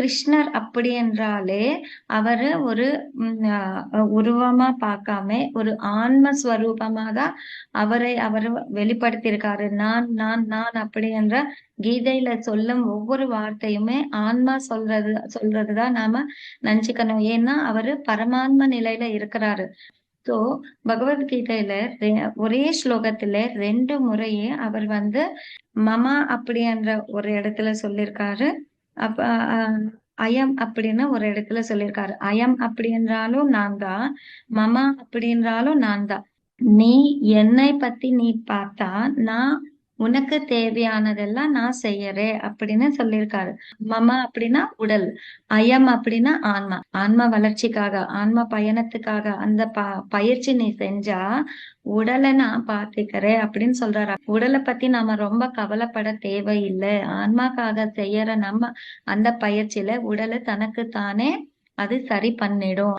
கிருஷ்ணர் அப்படி என்றாலே அவரு ஒரு உருவமா பார்க்காம ஒரு ஆன்ம ஸ்வரூபமா தான் அவரை அவர் வெளிப்படுத்தியிருக்காரு. நான் நான் நான் அப்படி என்ற கீதையில சொல்லும் ஒவ்வொரு வார்த்தையுமே ஆன்மா சொல்றது சொல்றதுதான் நாம நினைச்சுக்கணும். ஏன்னா அவரு பரமான்ம நிலையில இருக்கிறாரு. சோ பகவத்கீதையில ஒரே ஸ்லோகத்துல ரெண்டு முறையே அவர் வந்து மமா அப்படி என்ற ஒரு இடத்துல சொல்லியிருக்காரு. அப்ப அயம் அப்படின்னு ஒரு இடத்துல சொல்லியிருக்காரு. அயம் அப்படின்றாலும் நான் தான். மமா அப்படின்றாலும் நான் தான். நீ என்னை பத்தி நீ பார்த்தா நான் உனக்கு தேவையானதெல்லாம் நான் செய்யறேன் அப்படின்னு சொல்லியிருக்காரு. மம அப்படின்னா உடல் அயம் அப்படின்னா ஆன்மா. ஆன்மா வளர்ச்சிக்காக ஆன்மா பயணத்துக்காக அந்த ப பயிற்சி நீ செஞ்சா உடலை நான் பாத்துக்கிறேன் அப்படின்னு சொல்றாரு. உடலை பத்தி நாம ரொம்ப கவலைப்பட தேவையில்லை. ஆன்மாக்காக செய்யற நம்ம அந்த பயிற்சியில உடலை தனக்கு தானே அது சரி பண்ணிடும்.